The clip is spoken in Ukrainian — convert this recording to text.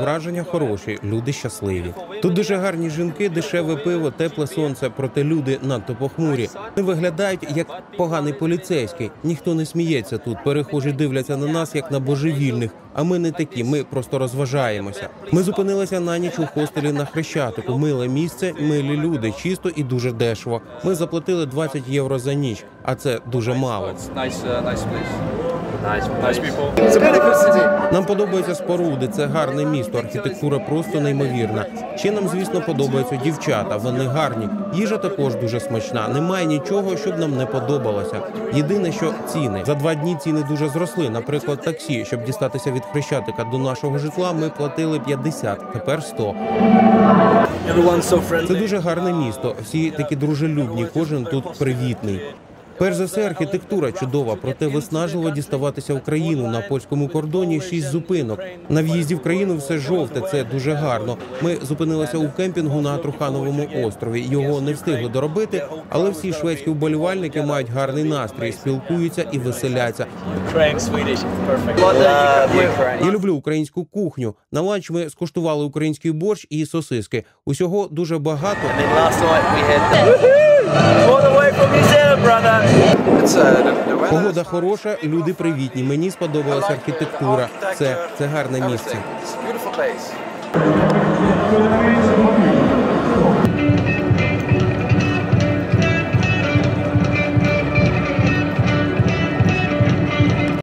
враження хороші, люди щасливі. Тут дуже гарні жінки, дешеве пиво, тепле сонце. Проте люди надто похмурі. Не виглядають як поганий поліцейський. Ніхто не сміється тут. Перехожі дивляться на нас як на божевільних. А ми не такі. Ми просто розважаємося. Ми зупинилися на ніч у хостелі на Хрещатику. Миле місце, милі люди, чисто і дуже дешево. Ми заплатили 20 євро за ніч, а це дуже мало. Нам подобаються споруди, це гарне місто. Архітектура просто неймовірна. Ще нам, звісно, подобаються дівчата. Вони гарні. Їжа також дуже смачна. Немає нічого, щоб нам не подобалося. Єдине, що ціни за два дні ціни дуже зросли. Наприклад, таксі, щоб дістатися від хрещатика до нашого житла, ми платили 50, тепер 100. Everyone's so friendly. Це дуже гарне місто. Всі такі дружелюбні, кожен тут привітний. Перш за все, архітектура чудова, проте виснажливо діставатися в країну на польському кордоні. Шість зупинок. На в'їзді в країну все жовте. Це дуже гарно. Ми зупинилися у кемпінгу на Трухановому острові. Його не встигли доробити, але всі шведські вболівальники мають гарний настрій, спілкуються і веселяться. Я люблю українську кухню. На ланч ми скуштували український борщ і сосиски. Усього дуже багато. Uh, Погода хороша, люди привітні. Мені сподобалася архітектура. Це це гарне місце.